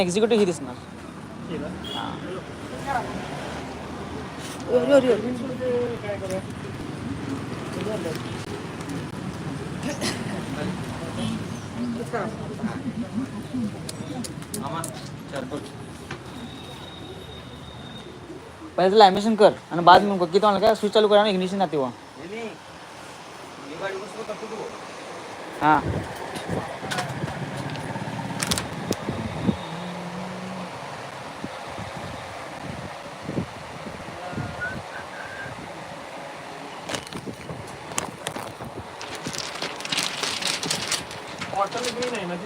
Executive ही दिसणार. पहिले lamination कर आणि बाद में किती म्हणलं काय स्विच चालू करा आणि इग्निशन जाते वा हां बॉटल ग्रीन आहे ना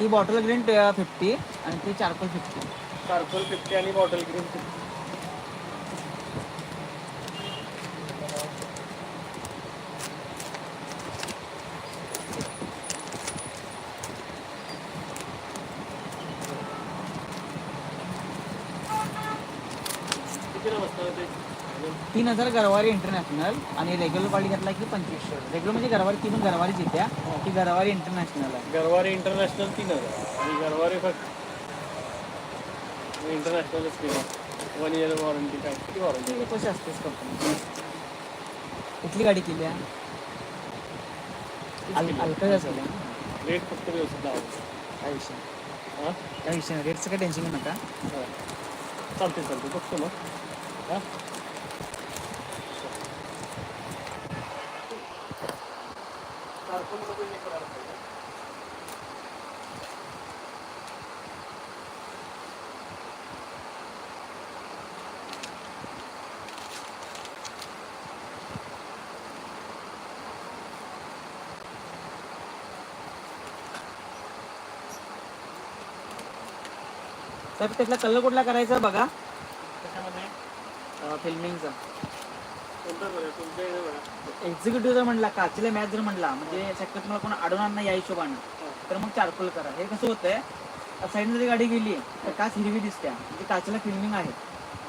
ती बॉटल ग्रीन फिफ्टी आणि ती चारकोल फिफ्टी चारकोल फिफ्टी आणि बॉटल ग्रीन फिफ्टी तीन हजार गरवारी इंटरनॅशनल आणि रेग्युलर क्वालिटी घेतला की पंचवीसशे. रेग्युलर म्हणजे गरवारी ती पण गरवारीच येत्या ती गरवारी इंटरनॅशनल आहे. गरवारे इंटरनॅशनल तीन हजार. आणि गरवारे फक्त इंटरनॅशनलच केलं. वन इयर वॉरंटी काय? किती वॉरंटी ते कशी असतेच कंपनी कुठली गाडी केली. आहे अल्का असेल? रेट फक्त व्यवस्थित लावायचं काय विषय? हां? काय विषय नाही. रेटचं काय टेन्शन घेऊ नका. चालते चालते बघतो मग. हां तर त्यातला कलर कुठला करायचा बघा. फिल्मिंगचा जर म्हणला काचेला मॅच जर म्हणला म्हणजे शक्यतो तुम्हाला कोण अडवणार नाही या हिशोबानं. तर मग चारकोल करा. हे कसं होतंय साईडने जरी गाडी गेली तर काच हिरवी दिसत्या म्हणजे काचेला फिल्मिंग आहे.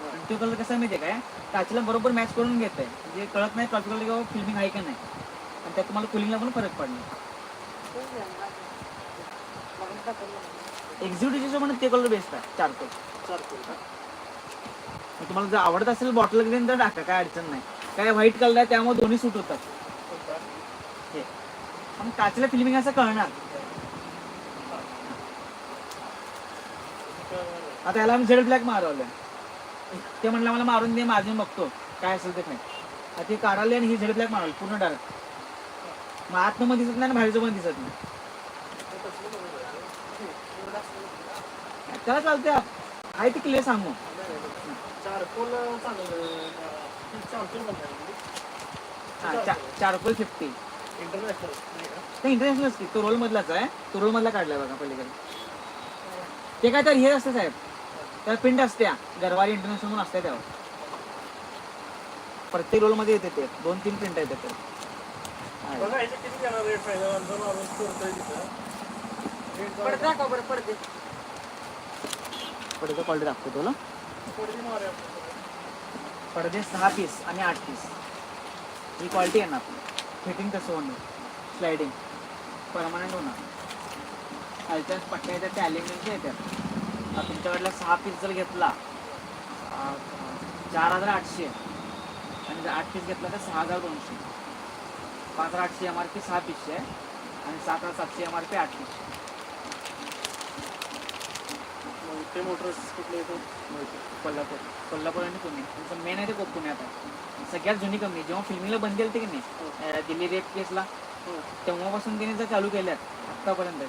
आणि तो कलर कसा माहितीये काय? काचेला बरोबर मॅच करून घेत आहे म्हणजे कळत नाही प्रॅक्टिकल किंवा फिल्मिंग आहे का नाही. आणि त्यात तुम्हाला कुलिंगला पण फरक पडणार. एक्झिक्युटिव्ह म्हणून ते कलर बेस्ट आहे चारकोल चारकोल मग तुम्हाला जर आवडत असेल बॉटल ग्रीन तर टाका काय अडचण नाही. काय व्हाईट कलर आहे त्यामुळे दोन्ही सूट होतात. हे. पण काचेला फिल्मिंग असं कळणार. आता याला आम्ही झेड ब्लॅक मारवलं ते म्हणलं मला मारून दे माझे बघतो. काय असेल ते नाही आता ते काढाले आणि ही झेड ब्लॅक मारवली पूर्ण डायरेक्ट मग आतमध्ये दिसत नाही आणि बाहेरचं पण दिसत नाही. त्याला चालते आहे ते क्लिअर सांगू. चारकोल चांगलं चारकोल हा, चा- चारकोल फिफ्टी इंटरनॅशनल ते इंटरनॅशनल असते तो रोल मधलाच आहे. तो रोल मधला काढलाय बघा पलीकडे. ते काय तर हे असते साहेब. त्याला प्रिंट असते गरवारी इंटरनॅशनल म्हणून असते त्यावर. प्रत्येक रोलमध्ये येते ते. दोन तीन प्रिंट आहेत त्याचे आहे. बघा याचे किती घेणार रेट फायदा आमचा माणूस करतोय तिथं. Rate जाऊ- पडदे क्वालिटी दाखवतो तुला पडदे सहा पीस आणि आठ पीस ही क्वालिटी येणार फिटिंग कसं होणार? स्लायडिंग परमनंट होणार. खालच्या पट्ट्या येतात त्या ॲल्युमिनियमच्या येतात. तुमच्याकडला सहा पीस जर घेतला चार हजार आठशे. आणि जर आठ पीस घेतला तर सहा हजार दोनशे. पाच हजार आठशे एम आर पी सहा पीसशे आहे. आणि सात हजार सातशे एम आर पी आठ पीसशे ते मोटर्स कुठले येतो? कोल्हापूर. कोल्हापूर आणि पुणे. मेन आहे ते पुण्यात आहे सगळ्यात जुनी कंपनी जेव्हा फिल्मिंगला बंद केली की नाही अं, दिल्ली रेप केसला तेव्हापासून त्यांनी जर चालू केल्यात आत्तापर्यंत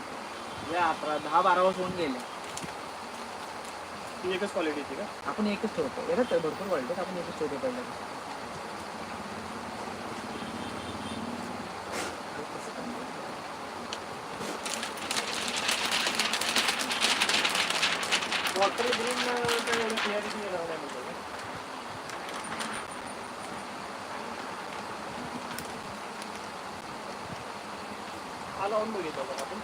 अकरा दहा बारा वर्ष होऊन गेले. ती एकच क्वालिटी का? आपण एकच ठेवतो. येतात भरपूर वाढले आपण एकच ठेवतो पहिल्या वॉटर ग्रीन काय एवढं क्लिअरिटी येणार नाही म्हणतो का? हा लावून बघितलं होता आपण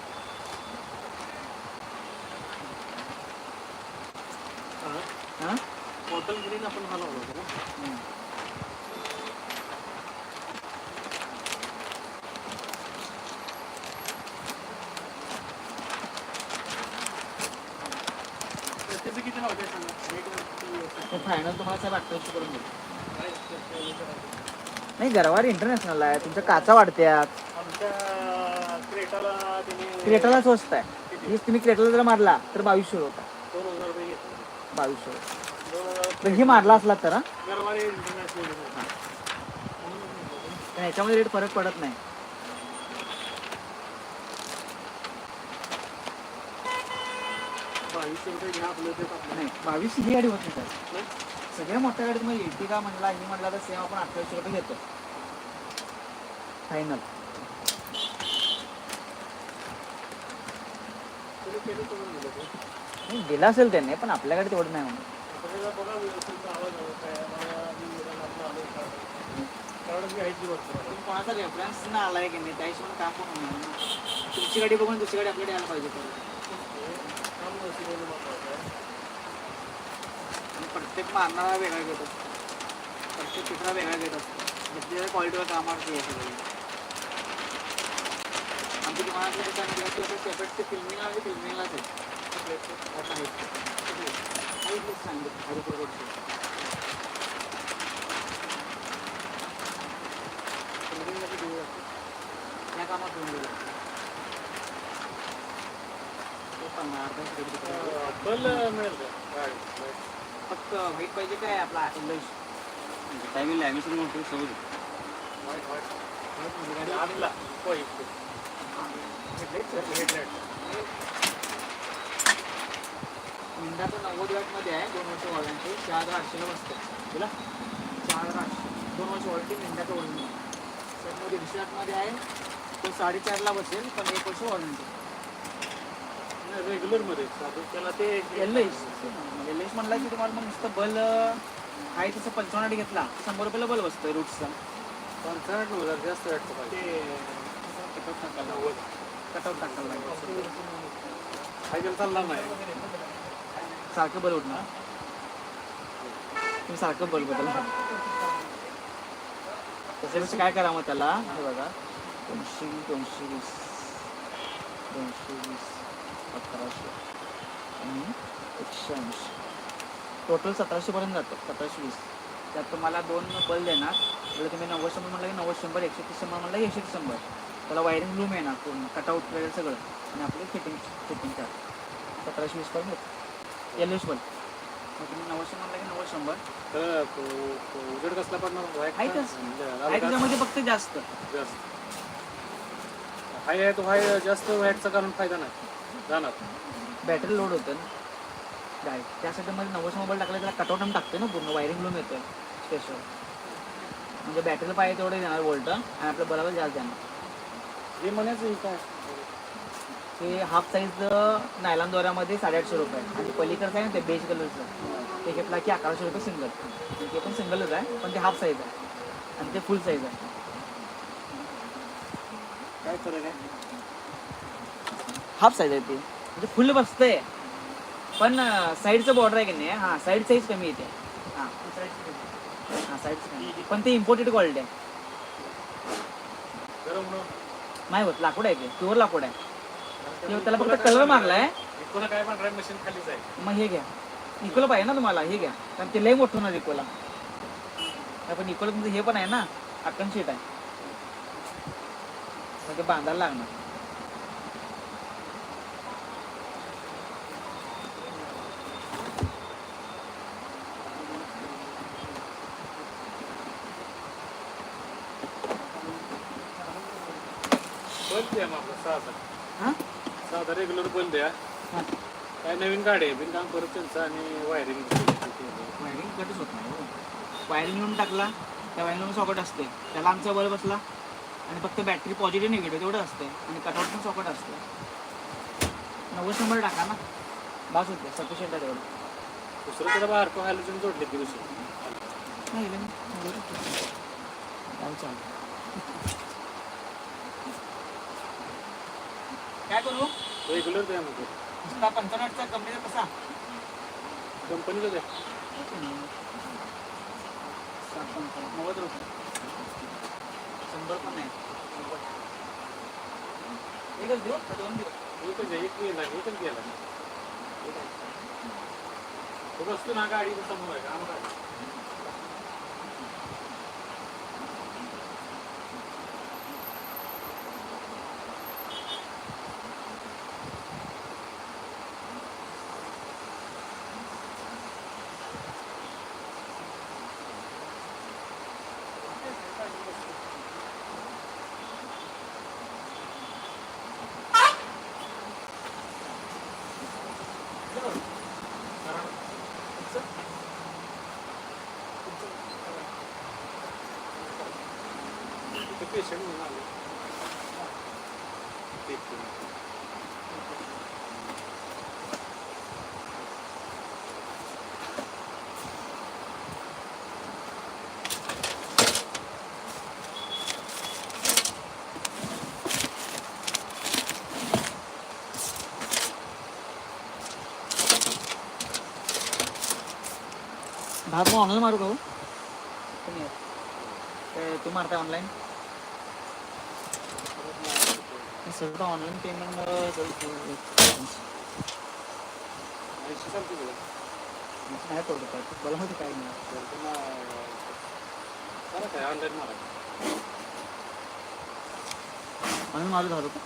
हा हां बॉटल ग्रीन आपण हा लावला होता ना हम्म. तर त्याचं किती लावते सांगा? एक लाख ते फायनल तुम्हाला साहेब अठ्ठावीसशे करून देईल. काय ते विचारायचं. नाही गरवार इंटरनॅशनल आहे. तुमच्या काचा वाढत्यात. आमच्या क्रेटाला त्यांनी क्रेटाला स्वस्त आहे. हीच तुम्ही क्रेटाला जर मारला तर बावीसशे होता. दोन हजार रुपये घेतले. बावीसशे दोन हजार तर ही मारला असला तर हा? गरवारे इंटरनॅशनल पण ह्याच्यामध्ये रेट फरक पडत नाही. बावीसशे रुपये घ्या आपलं ते आपलं नाही बावीसशे ही गाडी होत. नाही? सगळ्या मोठ्या गाडीत मग एर्टिगा म्हणला ही म्हणला तर सेम आपण अठराशे रुपये घेतो. फायनल तुम्ही केलं करून दिलं ते? नाही दिला असेल त्याने पण आपल्या गाडीत एवढं नाही म्हणून बघा व्यवस्थित आवाज आला काय आम्हाला आधी उडाला आलो काय कारण मी ऐकली बघतो तुम्ही कोणाचा रेफरन्स ना आलाय की नाही त्या हिशोबाने काम पण होणार? ना तुमची गाडी बघून दुसरी गाडी आपल्याकडे यायला पाहिजे. परत. काम महत्वाचं आहे प्रत्येक मारणारा वेगळा घेत असतो. प्रत्येक चित्रा वेगळा घेत असतो. घेतलेल्या क्वालिटीवर कामावर हे सगळं. आमच्या दुकानातलं कसं आहे माहिती आहे? सेपरेट ते फिल्मिंग म्हणजे फिल्मिंगलाच आहे. आता आहेत ते. सांगितलं बल मिळेल का फक्त व्हाईट पाहिजे काय आपला इंग्लिश टायमिंग लॅमिशन म्हणतो सवय व्हाईट व्हाईट व्हाईट म्हणजे गाडी आतला व्हाईट हेडलाईट मिंदाचं नव्वद वॅटमध्ये आहे दोन वर्ष वॉरंटी चार हजार आठशेला बसतं तुला चार हजार आठशे दोन वर्ष वॉरंटी मिंदाचं वॉरंटी तर दीडशे आठमध्ये आहे तो साडेचारला बसेल पण एक वर्ष वॉरंटी रेग्युलरमध्ये साधं. त्याला ते एल एस एल एस म्हणला की तुम्हाला मग नुसतं बल आहे तसं पंचावन्न घेतला शंभर रुपयाला बल बसतोय रूटचा पंचावन्न हजार जास्त वाटतं पाहिजे ते कटआउट टाकायला नव्वद. कटआउट टाकायला लागेल. सायकल चालणार नाही. सारखं बल उठणार. तुम्ही सारखं बल बदल. त्याच्यापेक्षा काय करा मग त्याला? हे बघा. दोनशे दोनशे वीस दोनशे वीस. अकराशे. आणि एकशे ऐंशी टोटल सतराशेपर्यंत जातं सतराशे वीस. त्यात तुम्हाला दोन बल देणार. म्हणजे तुम्ही नव्वद शंभर म्हटलं की नव्वद शंभर एकशे तीस शंभर म्हटलं की एकशे तीस शंभर. त्याला वायरिंग लूम येणार पूर्ण कटआउट वगैरे सगळं. आणि आपले फिटिंग फिटिंग चार्ज सतराशे वीसपर्यंत येतं. येलोश बल मग तुम्ही नव्वद शंभर म्हटलं की नव्वद शंभर. तर उजेड कसला पडणार? आहे? तसं. म्हणजे? त्याच्यामध्ये फक्त जास्त. जास्त. हाय आहे तो हाय जास्त कारण फायदा नाही. जाणार. बॅटरी लोड होतं ना. त्यासाठी मध्ये नव्वद मोबाईल टाकला त्याला कटआउट टाकते ना पूर्ण. वायरिंग लूम येतं स्पेशल म्हणजे बॅटरीला पाहिजे तेवढे देणार वोल्ट आणि आपल्या बरोबर जास्त देणार. हे म्हणायचं हे काय? ते हाफ साईज नायलॉन दोऱ्यामध्ये साडेआठशे रुपये. आणि पलीकडचं आहे ना ते बेज कलरचं ते घेतला की अकराशे रुपये सिंगल ते पण सिंगलच आहे पण ते हाफ साईज आहे. आणि ते फुल साईज आहे. काय फरक आहे? हाफ साईज आहे ते. म्हणजे फुल बसतंय पण साईडचं बॉर्डर आहे की नाही हां साईड साईज कमी येते. हां. हां साईड कमी पण ते इम्पोर्टेड क्वालिटी आहे. नाही होत लाकूड आहे ते. प्युअर लाकूड आहे. त्याला फक्त कलर मारलाय. मग हे घ्या. इकोला पाहिजे ना तुम्हाला हे घ्या. कारण ते लय मोठं होणार इकोला पण इकोला तुमचं हे पण आहे ना अक्कन शीट आहे. मग ते बांधायला लागणार बंद द्या मग आपलं साधा हां? साधा रेग्युलर बंद द्या हां. काय नवीन गाडी आहे बिनकाम परत त्यांचं आणि वायरिंग वायरिंग कटच होत नाही हो. वायरिंग लावून टाकला त्या वायरिंग सॉकेट असते. त्याला आमचा बल्ब बसला आणि फक्त बॅटरी पॉझिटिव्ह निगेटिव्ह तेवढं असते. आणि कटआउट पण सॉकेट असते. नव्वद शंभर टाका ना. बास होते सफिशियंट आहे तेवढं. दुसरं त्याला बाहेर तो हॅलोजन जोडले की दुसरं. नाही चालतं काय करू? रेग्युलर द्या मग. नुसता पंचावन्नचा कंपनीचा कसा? कंपनीचं द्या. नव्वद रुपये. शंभर पण नाही. एकच देऊ? का दोन देऊ? एकच आहे एक गेला एकच गेला. तो बसतो ना गाडी समोर आहे का आम्हाला भाग मग ऑनलाईन मारू का हो? कोणी आहे? ते तू मारता ऑनलाईन सगळं ऑनलाईन पेमेंटमुळं ऐंशी चालते तुला. नाही पडत काय बोला होते काय नाही तर पुन्हा, करा काय online मारा. ऑनलाईन मारू झालं का